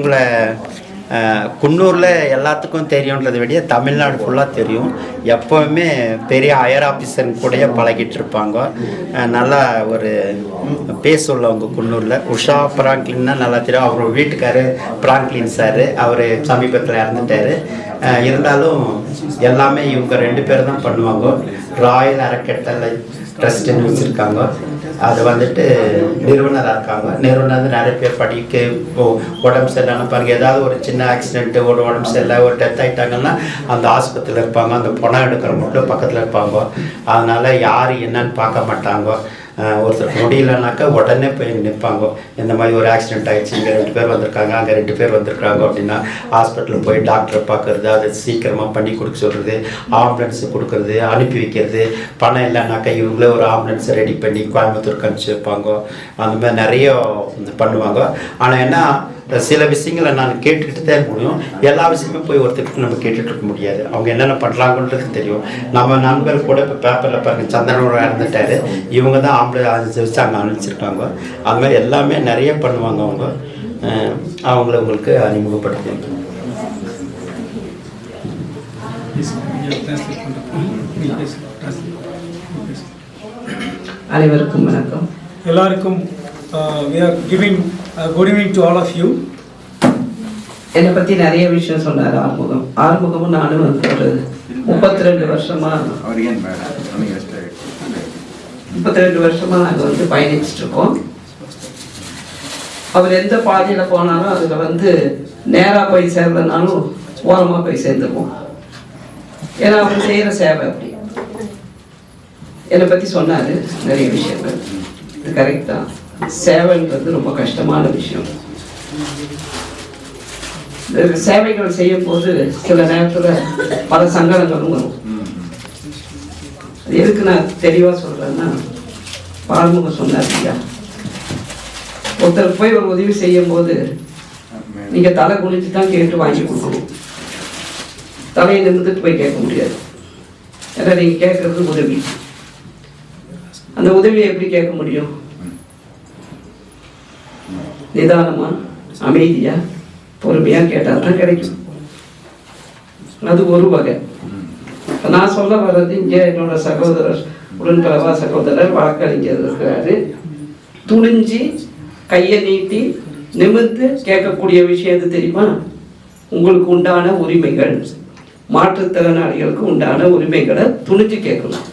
உங்களை குன்னூரில் எல்லாத்துக்கும் தெரியுன்றதை விட தமிழ்நாடு ஃபுல்லாக தெரியும். எப்போவுமே பெரிய ஹையர் ஆஃபீஸருங்க கூடயே பழகிட்டு இருப்பாங்க. நல்லா ஒரு பேச உள்ளவங்க குன்னூரில். உஷா பிராங்க்லின்னா நல்லா தெரியும். அவர் வீட்டுக்காரு பிராங்க்லின் சார் அவர் சமீபத்தில் இறந்துட்டார். இருந்தாலும் எல்லாமே இவங்க ரெண்டு பேர் தான் பண்ணுவாங்க. ராயல் அறக்கட்டளை ட்ரஸ்ட்டுன்னு வச்சுருக்காங்க. அது வந்துட்டு நிறுவனராக இருக்காங்க. நிறுவனர் வந்து நிறைய பேர் படிக்க உடம்பு சரியில்லைன்னு பாருங்க ஏதாவது ஒரு சின்ன ஆக்சிடென்ட்டு ஒரு உடம்பு சரியில்லை ஒரு டெத் ஆகிட்டாங்கன்னா அந்த ஆஸ்பத்திரியில் இருப்பாங்க. அந்த பணம் எடுக்கிற மட்டும் பக்கத்தில் இருப்பாங்க. அதனால் யார் என்னன்னு பார்க்க மாட்டாங்க. ஒருத்தருக்கு முடியலனாக்கா உடனே போய் நிற்பாங்க. இந்த மாதிரி ஒரு ஆக்சிடென்ட் ஆகிடுச்சு இங்கே ரெண்டு பேர் வந்திருக்காங்க அங்கே ரெண்டு பேர் வந்திருக்காங்க அப்படின்னா ஹாஸ்பிட்டலில் போய் டாக்டரை பார்க்கறது அதை சீக்கிரமாக பண்ணி கொடுக்க சொல்கிறது ஆம்புலன்ஸ் கொடுக்கறது அனுப்பி வைக்கிறது. பணம் இல்லைனாக்கா இவங்களே ஒரு ஆம்புலன்ஸை ரெடி பண்ணி கோயம்புத்தூருக்கு அனுப்பிச்சி வைப்பாங்க. அந்த மாதிரி நிறைய பண்ணுவாங்க. ஆனால் என்ன சில விஷயங்களை நான் கேட்டுக்கிட்டு தான் இருக்க முடியும். எல்லா விஷயமே போய் ஒருத்தருக்கு நம்ம கேட்டுட்டு இருக்க முடியாது. அவங்க என்னென்ன பண்ணுறாங்கன்றது தெரியும். நம்ம நண்பர் கூட இப்போ பேப்பரில் பாருங்க சந்திரனோட இறந்துட்டாரு. இவங்க தான் ஆம்பளை வச்சு அங்கே அனுப்பிச்சிருக்காங்க. அது மாதிரி எல்லாமே நிறைய பண்ணுவாங்க அவங்க. அவங்கள உங்களுக்கு அறிமுகப்படுத்தி அனைவருக்கும் வணக்கம். எல்லாருக்கும் we are giving good evening to all of you என்னை பற்றி நிறைய விஷயம் சொன்னார் ஆறுமுகம். ஆறுமுகமும் நானும் வந்து ஒரு முப்பத்தி ரெண்டு வருஷமா Again, bad. Only yesterday. முப்பத்தி ரெண்டு வருஷமா நாங்கள் வந்து பயணிச்சுட்டு இருக்கோம் அவர் எந்த பாதையில் போனாலும் அதில் வந்து நேராக போய் சேர்ந்தனாலும் ஓரமாக போய் சேர்ந்துருவோம். ஏன்னா அவர் செய்கிற சேவை அப்படி. என்னை பற்றி சொன்னார் நிறைய விஷயங்கள். இது கரெக்ட் தான். சேவைன்றது ரொம்ப கஷ்டமான விஷயம். இந்த சேவைகள் செய்யும் போது சில நேரத்தில் பல சங்கடங்களும் வரும். அது எதுக்கு நான் தெளிவாக சொல்கிறேன்னா பால்முக சொன்னார் ஐயா போய் ஒரு உதவி செய்யும் போது நீங்கள் தலை குளிச்சு தான் கேட்டு வாங்கி கொடுக்கணும். தலையை நிமிர்ந்துட்டு போய் கேட்க முடியாது. ஏன்னா நீங்கள் கேட்கறது உதவி. அந்த உதவியை எப்படி கேட்க முடியும்? நிதானமாக அமைதியாக பொறுமையாக கேட்டால் தான் கிடைக்கும். அது ஒரு வகை. நான் சொல்ல வர்றது இங்கே என்னோட சகோதரர் உடன்கலவா சகோதரர் வழக்கறிஞர் இருக்கிறாரு. துணிஞ்சு கையை நீட்டி நிமிர்ந்து கேட்கக்கூடிய விஷயம் எது தெரியுமா? உங்களுக்கு உண்டான உரிமைகள் மாற்றுத்திறனாளிகளுக்கு உண்டான உரிமைகளை துணிஞ்சு கேட்கணும்.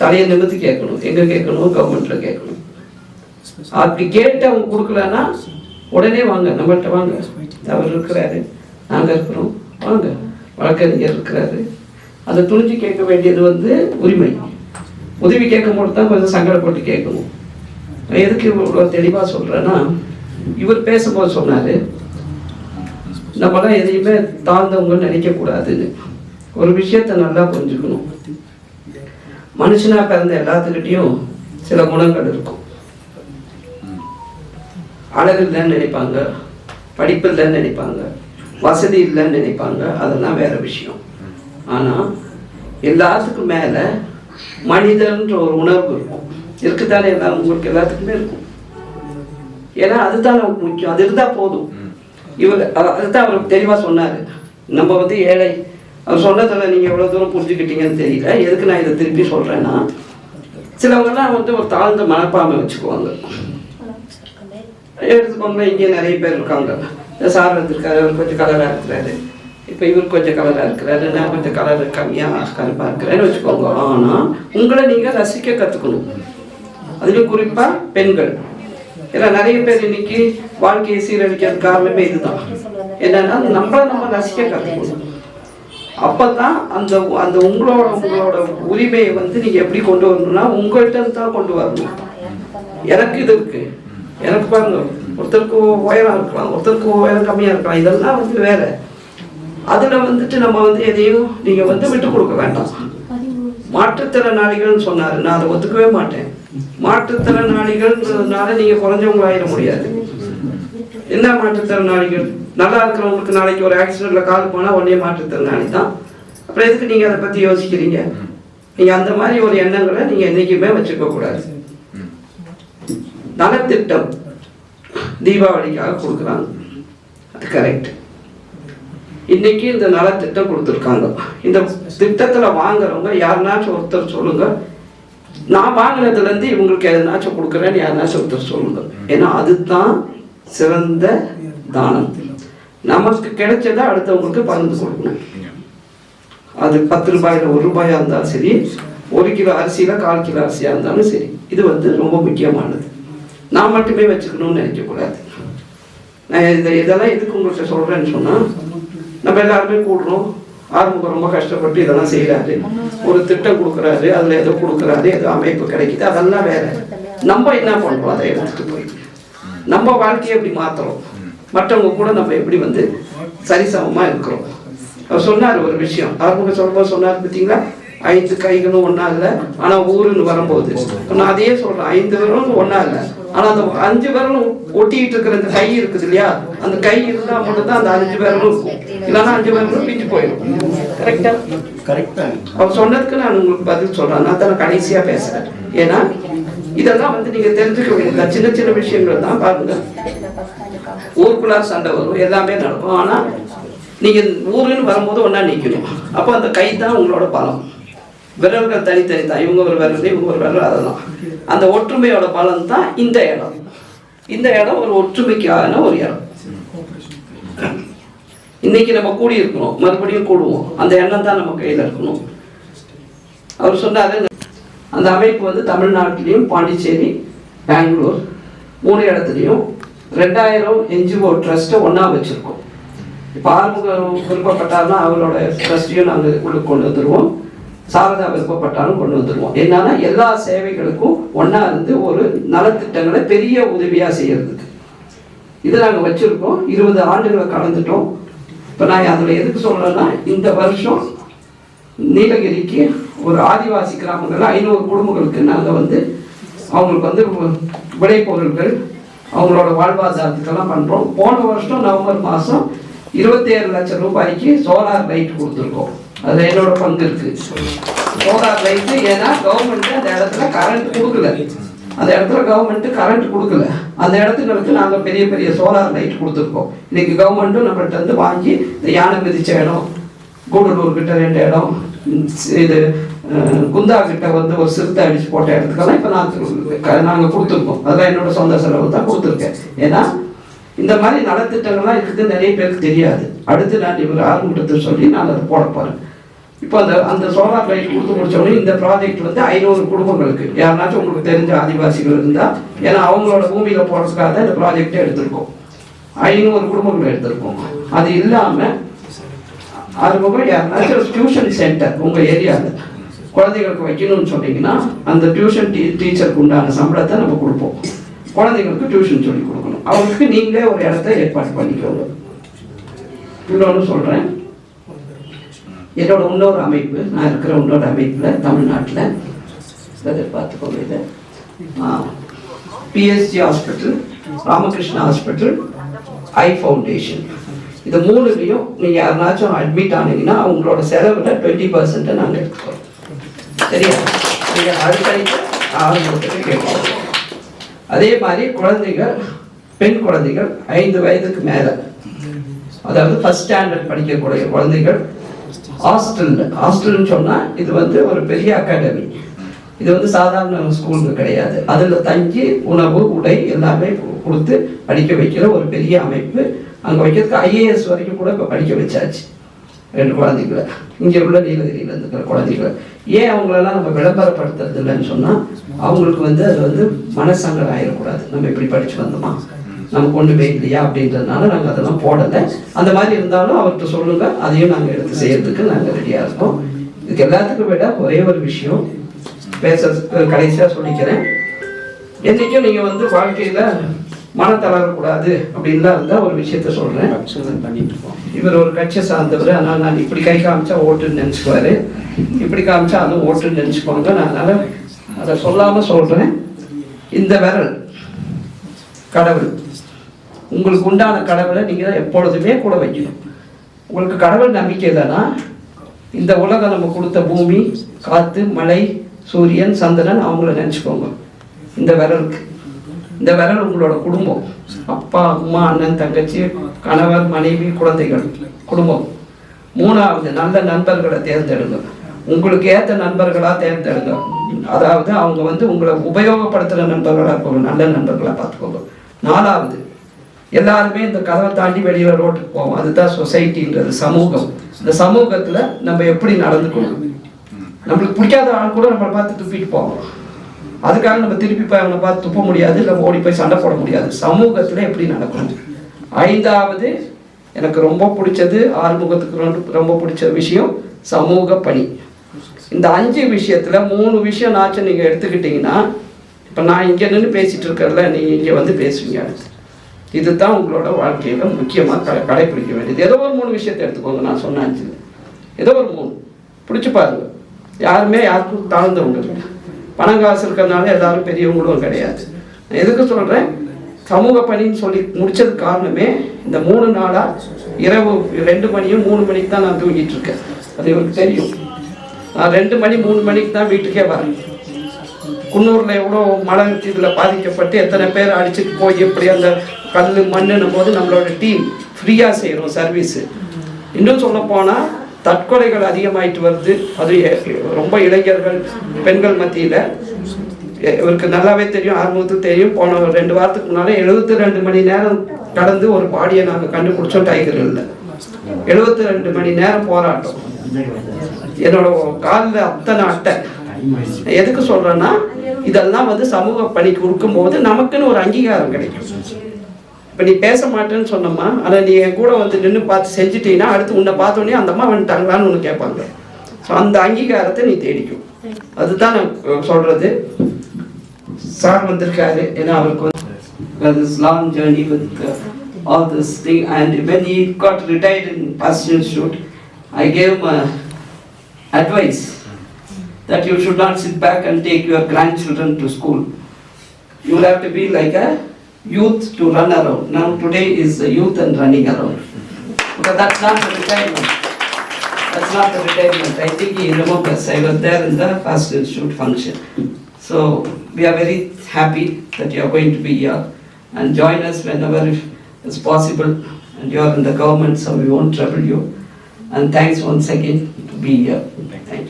தலையை நிமிர்ந்து கேட்கணும். எங்கே கேட்கணும்? கவர்மெண்ட்டில் கேட்கணும். அப்படி கேட்டு அவங்க கொடுக்கலன்னா உடனே வாங்க நம்மகிட்ட வாங்க. அவர் இருக்கிறாரு நாங்கள் இருக்கிறோம். வாங்க வழக்கறிஞர் இருக்கிறாரு. அதை துணிஞ்சு கேட்க வேண்டியது வந்து உரிமை. உதவி கேட்கும் போது தான் கொஞ்சம் சங்கடப்பட்டு கேட்கணும். நான் எதுக்கு இவ்வளோ தெளிவாக சொல்கிறேன்னா இவர் பேசும்போது சொன்னார் நம்மளாம் எதையுமே தாழ்ந்தவங்கன்னு நினைக்கக்கூடாதுன்னு. ஒரு விஷயத்தை நல்லா புரிஞ்சுக்கணும். மனுஷனாக பிறந்த எல்லாத்துக்கிட்டேயும் சில குணங்கள் இருக்கும். அழகு இல்லைன்னு நினைப்பாங்க படிப்பு இல்லைன்னு நினைப்பாங்க வசதி இல்லைன்னு நினைப்பாங்க அதெல்லாம் வேற விஷயம். ஆனால் எல்லாத்துக்கும் மேலே மனிதன்ற ஒரு உணர்வு இருக்கும். இருக்குதானே எல்லாம் உங்களுக்கு எல்லாத்துக்குமே இருக்கும். ஏன்னா அதுதான் நமக்கு முக்கியம். அது இருந்தால் போதும். இவர் அதுதான் அவர் தெளிவாக சொன்னார். நம்ம வந்து ஏழை. அவர் சொன்னதில் நீங்கள் எவ்வளோ தூரம் புரிஞ்சுக்கிட்டீங்கன்னு தெரியல. எதுக்கு நான் இதை திருப்பி சொல்கிறேன்னா சிலவங்கெல்லாம் வந்து ஒரு தாழ்ந்த மனப்பான்மை வச்சுக்குவாங்க. எடுத்துக்கோங்களேன் இங்கே நிறைய பேர் இருக்காங்க. இந்த சார் வந்திருக்காரு அவர் கொஞ்சம் கலராக இருக்கிறாரு. இப்போ இவர் கொஞ்சம் கலராக இருக்கிறாரு நான் கொஞ்சம் கலர் கம்மியாக கருப்பாக இருக்கிறேன்னு வச்சுக்கோங்க. ஆனால் உங்களை நீங்கள் ரசிக்க கற்றுக்கணும் அதுலேயும் குறிப்பாக பெண்கள். ஏன்னா நிறைய பேர் இன்னைக்கு வாழ்க்கையை சீரழிக்கிறது காரணமே இதுதான். என்னன்னா நம்மளை நம்ம ரசிக்க கற்றுக்கணும் அப்போ தான் அந்த அந்த உங்களோட உங்களோட உரிமையை வந்து நீங்கள் எப்படி கொண்டு வரணும்னா உங்கள்கிட்ட தான் கொண்டு வரணும். எனக்கு இது இருக்குது எனக்கு பாருங்க ஒருத்தருக்கு உயரம் இருக்கலாம் ஒருத்தருக்கு உயரம் கம்மியாக இருக்கலாம் இதெல்லாம் வந்து வேற. அதில் வந்துட்டு நம்ம வந்து எதையும் நீங்கள் வந்து விட்டு கொடுக்க வேண்டாம். மாற்றுத்திறனாளிகள்னு சொன்னார். நான் அதை ஒத்துக்கவே மாட்டேன். மாற்றுத்திறனாளிகள்ன்றதுனால நீங்கள் குறைஞ்சவங்களாயிட முடியாது. என்ன மாற்றுத்திறனாளிகள்? நல்லா இருக்கிறவங்களுக்கு நாளைக்கு ஒரு ஆக்சிடென்ட்ல கால் போனால் உடனே மாற்றுத்திறனாளி தான். அப்புறம் எதுக்கு நீங்கள் அதை பற்றி யோசிக்கிறீங்க? நீங்கள் அந்த மாதிரி ஒரு எண்ணங்களை நீங்கள் என்றைக்குமே வச்சுக்க கூடாது. நலத்திட்டம் தீபாவளிக்காக கொடுக்குறாங்க. அது கரெக்ட் இன்னைக்கு இந்த நலத்திட்டம் கொடுத்துருக்காங்க. இந்த திட்டத்தில் வாங்குறவங்க யாருனாச்சும் ஒருத்தர் சொல்லுங்க. நான் வாங்கினதுலேருந்து இவங்களுக்கு எதனாச்சும் கொடுக்குறேன்னு யாருனாச்சும் ஒருத்தர் சொல்லுங்க. ஏன்னா அதுதான் சிறந்த தானம். நமக்கு கிடைச்சதை அடுத்தவங்களுக்கு பகிர்ந்து கொடுக்கணும். அது பத்து ரூபாயில ஒரு ரூபாயாக இருந்தாலும் சரி ஒரு கிலோ அரிசியில் கால் கிலோ அரிசியாக இருந்தாலும் சரி. இது வந்து ரொம்ப முக்கியமானது. நான் மட்டுமே வச்சுக்கணும்னு நினைக்கக்கூடாது. நான் இந்த இதெல்லாம் எதுக்கு உங்கள்கிட்ட சொல்கிறேன்னு சொன்னால் நம்ம எல்லாருமே கூடுறோம். ஆரம்பம் ரொம்ப கஷ்டப்பட்டு இதெல்லாம் செய்கிறாரு ஒரு திட்டம் கொடுக்குறாரு அதில் ஏதோ கொடுக்குறாரு ஏதோ அமைப்பு கிடைக்குது. அதெல்லாம் வேற. நம்ம என்ன பண்ணுறோம் அதை எடுத்துகிட்டு போய். நம்ம வாழ்க்கையை எப்படி மாற்றுறோம் மற்றவங்க கூட நம்ம எப்படி வந்து சரிசமமாக இருக்கிறோம்? அவர் சொன்னார் ஒரு விஷயம். ஆரம்ப சொல்லும்போது சொன்னார் பார்த்தீங்களா ஐந்து கைகளும் ஒன்றா இல்லை. ஆனால் ஊருன்னு வரும்போது. நான் அதையே சொல்றேன். ஐந்து விரலும் ஒன்றா இல்லை. ஆனால் அந்த அஞ்சு விரலும் ஒட்டிக்கிட்டு இருக்கிற அந்த கை இருக்குது இல்லையா? அந்த கை இருந்தால் மட்டும்தான் அந்த அஞ்சு விரலும் இருக்கும். இல்லைன்னா அஞ்சு விரலும் பிஞ்சு போயிடும். கரெக்டா கரெக்டாக அவர் சொன்னதுக்கு நான் உங்களுக்கு பதில் சொல்றேன். நான் தான் கடைசியா பேசுறேன். ஏன்னா இதெல்லாம் வந்து நீங்க தெரிஞ்சுக்க வேண்டியது? சின்ன சின்ன விஷயங்கள் தான் பாருங்க. ஊருக்குள்ள சண்டை வரும். எல்லாமே நடக்கும். ஆனா நீங்க ஊருன்னு வரும்போது ஒண்ணா நிக்கணும். அப்போ அந்த கை தான் உங்களோட பலம். விரல்கள் தனித்தனி தான் இவங்க ஒரு விரல் இவங்க ஒரு விரல் அதெல்லாம். அந்த ஒற்றுமையோட பலன் தான் இந்த இடம். இந்த இடம் ஒரு ஒற்றுமைக்கான ஒரு இடம். இன்னைக்கு நம்ம கூடி இருக்கணும் மறுபடியும் கூடுவோம். அந்த எண்ணம் தான் நம்ம கையில் இருக்கணும். அவர் சொன்னார் அந்த அமைப்பு வந்து தமிழ்நாட்டிலையும் பாண்டிச்சேரி பெங்களூர் மூணு இடத்துலையும் ரெண்டாயிரம் என்ஜிஓ ட்ரஸ்ட்டை ஒன்றா வச்சுருக்கோம். இப்போ ஆறுமுகம் விருப்பப்பட்டாருன்னா அவரோட ட்ரஸ்ட்டையும் நாங்கள் உள்ள கொண்டு வந்துடுவோம் சாரதா விருப்பப்பட்டாலும் கொண்டு வந்துடுவோம் என்னன்னா எல்லா சேவைகளுக்கும் ஒன்றா இருந்து ஒரு நலத்திட்டங்களை பெரிய உதவியாக செய்யறதுக்கு. இது நாங்கள் வச்சுருக்கோம். இருபது ஆண்டுகளை கலந்துட்டோம் இப்போ நான் அதில் எதுக்கு சொல்கிறேன்னா இந்த வருஷம் நீலகிரிக்கு ஒரு ஆதிவாசி கிராமங்கள் ஐநூறு குடும்பங்களுக்கு நாங்கள் வந்து அவங்களுக்கு வந்து விளைபொருள்கள் அவங்களோட வாழ்வாதாரத்துக்கெல்லாம் பண்ணுறோம் போன வருஷம் நவம்பர் மாதம் இருபத்தேழு லட்சம் ரூபாய்க்கு சோலார் லைட் கொடுத்துருக்கோம். அதில் என்னோட பங்கு இருக்கு. சோலார் லைட்டு ஏன்னா கவர்மெண்ட் அந்த இடத்துல கரண்ட் கொடுக்கல. அந்த இடத்துல கவர்மெண்ட் கரண்ட் கொடுக்கல. அந்த இடத்துங்களுக்கு நாங்கள் பெரிய பெரிய சோலார் லைட் கொடுத்துருக்கோம். இன்னைக்கு கவர்மெண்ட்டும் நம்மகிட்ட வந்து வாங்கி இந்த யானை மிதிச்ச இடம் கூடலூர் கிட்ட ரெண்டு இடம் இது குந்தா கிட்ட வந்து ஒரு சிறுத்தை அடிச்சு போட்ட இடத்துக்கெல்லாம் இப்போ நான் நாங்கள் கொடுத்துருக்கோம். அதெல்லாம் என்னோட சொந்த செலவு தான் கொடுத்துருக்கேன். ஏன்னா இந்த மாதிரி நலத்திட்டங்கள்லாம் இருக்குது நிறைய பேருக்கு தெரியாது. அடுத்து நான் இவர் ஆரம்பிட்டு சொல்லி நான் அதை போட போகிறேன் இப்போ அந்த அந்த சோலார் லைட் கொடுத்து முடிச்சோடனே இந்த ப்ராஜெக்ட் வந்து ஐநூறு குடும்பங்களுக்கு. யாருனாச்சும் உங்களுக்கு தெரிஞ்ச ஆதிவாசிகள் இருந்தால் ஏன்னா அவங்களோட பூமியில் போகிறதுக்காக தான் இந்த ப்ராஜெக்டே எடுத்திருக்கோம். ஐநூறு குடும்பங்கள் எடுத்திருக்கோம். அது இல்லாமல் அதுபோக யாருனாச்சும் டியூஷன் சென்டர் உங்கள் ஏரியாவில் குழந்தைகளுக்கு வைக்கணும்னு சொன்னீங்கன்னா அந்த டியூஷன் டீ டீச்சருக்கு உண்டான சம்பளத்தை நம்ம கொடுப்போம். குழந்தைங்களுக்கு டியூஷன் சொல்லி கொடுக்கணும். அவங்களுக்கு நீங்களே ஒரு இடத்த ஏற்பாடு பண்ணிக்கோங்க. இன்னொன்று சொல்கிறேன் என்னோட இன்னொரு அமைப்பு நான் இருக்கிற இன்னொரு அமைப்பில் தமிழ்நாட்டில். அதை பார்த்துக்கோங்க இதை PSG hospital Ramakrishna hospital eye foundation இது மூணுலேயும் நீங்கள் யாருனாச்சும் அட்மிட் ஆனீங்கன்னா அவங்களோட செலவில் டுவெண்ட்டி பர்சன்ட்டை நாங்கள் எடுத்துக்கிறோம். சரியா? நீங்கள் அடுத்தடுத்து ஆரம்பத்துக்கு கேட்கலாம். அதே மாதிரி குழந்தைகள் பெண் குழந்தைகள் ஐந்து வயதுக்கு மேலே. அதாவது ஃபர்ஸ்ட் ஸ்டாண்டர்ட் படிக்கக்கூடிய குழந்தைகள் ஹாஸ்டல் ஹாஸ்டல்னு சொன்னால் இது வந்து ஒரு பெரிய அகாடமி. இது வந்து சாதாரண ஸ்கூலுக்கு கிடையாது. அதில் தங்கி உணவு உடை எல்லாமே கொடுத்து படிக்க வைக்கிற ஒரு பெரிய அமைப்பு. அங்கே வைக்கிறதுக்கு ஐஏஎஸ் வரைக்கும் கூட இப்போ படிக்க வச்சாச்சு. ரெண்டு குழந்தைகளை. இங்கே உள்ள நீலகிரியில் இருக்கிற குழந்தைகளை. ஏன் அவங்களெல்லாம் நம்ம விளம்பரப்படுத்துறது இல்லைன்னு சொன்னால் அவங்களுக்கு வந்து அது வந்து மனசங்கடம் ஆயிடக்கூடாது. நம்ம இப்படி படித்து வந்தோமா? நமக்கு ஒன்றுமே இல்லையா அப்படின்றதுனால நாங்கள் அதெல்லாம் போடலை. அந்த மாதிரி இருந்தாலும் அவர்கிட்ட சொல்லுங்க அதையும் நாங்கள் எடுத்து செய்யறதுக்கு நாங்கள் ரெடியாக இருக்கோம். இதுக்கு எல்லாத்துக்கும் விட ஒரே ஒரு விஷயம் பேச கடைசியாக சொல்லிக்கிறேன். என்றைக்கும் நீங்கள் வந்து வாழ்க்கையில் மன தளரக்கூடாது அப்படின்லாம் இருந்தால் ஒரு விஷயத்த சொல்கிறேன் பண்ணிட்டு இருக்கோம். இவர் ஒரு கட்சியை சார்ந்தவர் ஆனால் நான் இப்படி கை காமிச்சா ஓட்டுன்னு நினச்சிக்குவாரு. இப்படி காமிச்சா அதுவும் ஓட்டுன்னு நினச்சிக்குவாங்க. நான் அதனால் அதை சொல்லாமல் சொல்கிறேன் இந்த விரல் கடவுள். உங்களுக்கு உண்டான கடவுளை நீங்கள் எப்பொழுதுமே கூட வைக்கணும். உங்களுக்கு கடவுள் நம்பிக்கை இல்லைன்னா இந்த உலகம் நம்ம கொடுத்த பூமி காற்று மழை சூரியன் சந்திரன் அவங்கள நினச்சிக்கோங்க. இந்த விரலுக்கு. இந்த விரல் உங்களோட குடும்பம். அப்பா அம்மா அண்ணன் தங்கச்சி கணவர் மனைவி குழந்தைகள் குடும்பம். மூணாவது நல்ல நண்பர்களை தேர்ந்தெடுங்க. உங்களுக்கு ஏற்ற நண்பர்களாக தேர்ந்தெடுங்க. அதாவது அவங்க வந்து உங்களை உபயோகப்படுத்துகிற நண்பர்களாக இருக்கவங்க நல்ல நண்பர்களாக பார்த்துக்கோங்க. நாலாவது எல்லாருமே இந்த கதவை தாண்டி வெளியில் ரோட்டுக்கு போவோம். அதுதான் சொசைட்டின்றது சமூகம். இந்த சமூகத்தில் நம்ம எப்படி நடந்துக்கணும்? நம்மளுக்கு பிடிக்காத ஆள் கூட நம்மளை பார்த்து துப்பிட்டு போவோம் அதுக்காக நம்ம திருப்பி போய் அவனை பார்த்து துப்ப முடியாது இல்லை ஓடி போய் சண்டை போட முடியாது. சமூகத்தில் எப்படி நடக்கணும்? ஐந்தாவது எனக்கு ரொம்ப பிடிச்சது ஆறுமுகத்துக்கு ரொம்ப ரொம்ப பிடிச்ச விஷயம் சமூக பணி. இந்த அஞ்சு விஷயத்தில் மூணு விஷயம் நாச்சும் நீங்கள் எடுத்துக்கிட்டீங்கன்னா இப்போ நான் இங்கே நின்று பேசிகிட்டு இருக்கறல நீங்கள் இங்கே வந்து பேசுவீங்க. இதுதான் உங்களோட வாழ்க்கையில் முக்கியமாக கடை கடைப்பிடிக்க வேண்டியது. ஏதோ ஒரு மூணு விஷயத்தை எடுத்துக்கோங்க நான் சொன்னேன் ஏதோ ஒரு மூணு. பிடிச்சி பாருங்க. யாருமே யாருக்கும் தாழ்ந்தவங்க இல்லை. பணம் காசு இருக்கிறதுனால எல்லாரும் பெரியவங்களும் கிடையாது. நான் எதுக்கு சொல்கிறேன் சமூக பணின்னு சொல்லி முடிச்சது காரணமே இந்த மூணு நாளாக இரவு ரெண்டு மணியும் மூணு மணிக்கு தான் நான் தூங்கிட்டு இருக்கேன். அது இவருக்கு தெரியும். நான் ரெண்டு மணி மூணு மணிக்கு தான் வீட்டுக்கே வரேன். குன்னூரில் எவ்வளோ மழை இதில் பாதிக்கப்பட்டு எத்தனை பேர் அடிச்சுட்டு போய் எப்படி அந்த கல் மண்ணுன்னும் போது நம்மளோட டீம் ஃப்ரீயாக செய்கிறோம் சர்வீஸு இன்னும் சொல்லப்போனால் தற்கொலைகள் அதிகமாயிட்டு வருது. அது ரொம்ப இளைஞர்கள் பெண்கள் மத்தியில். இவருக்கு நல்லாவே தெரியும் ஆறுமுகத்துக்கு தெரியும். போன ஒரு ரெண்டு வாரத்துக்கு முன்னாலே எழுபத்தி ரெண்டு மணி நேரம் கடந்து ஒரு பாடியை நாங்கள் கண்டுபிடிச்சோம் டைகரில் எழுபத்தி ரெண்டு மணி நேரம் போராட்டம். என்னோட காலில் அத்தனை அட்டை. எதுக்கு சொல்கிறேன்னா இதெல்லாம் வந்து சமூக பணி கொடுக்கும்போது நமக்குன்னு ஒரு அங்கீகாரம் கிடைக்கும். இப்போ நீ பேச மாட்டேன்னு சொன்னம்மா ஆனால் நீ என் கூட வந்து நின்று பார்த்து செஞ்சுட்டீங்கன்னா அடுத்து உன்னை பார்த்தோன்னே அந்த அம்மா வந்துட்டாங்களான்னு ஒன்று கேட்பாங்க ஸோ அந்த அங்கீகாரத்தை நீ தேடிக்கும் அதுதான் நான் அஹ், சொல்றது சார் வந்திருக்காரு ஏன்னா அவருக்கு வந்து this long journey with uh, all this thing and when he got retired in Passion Institute, I gave him uh, advice that you should not sit back and take your grandchildren to school. You will have to be like a youth to run around. Now today is the youth and running around. Because that's not the retirement. That's not the retirement. I think he remembers. I was there in the Fast Institute function. So we are very happy that you are going to be here and join us whenever it's possible. And you are in the government, so we won't trouble you. And thanks once again to be here. Thank you.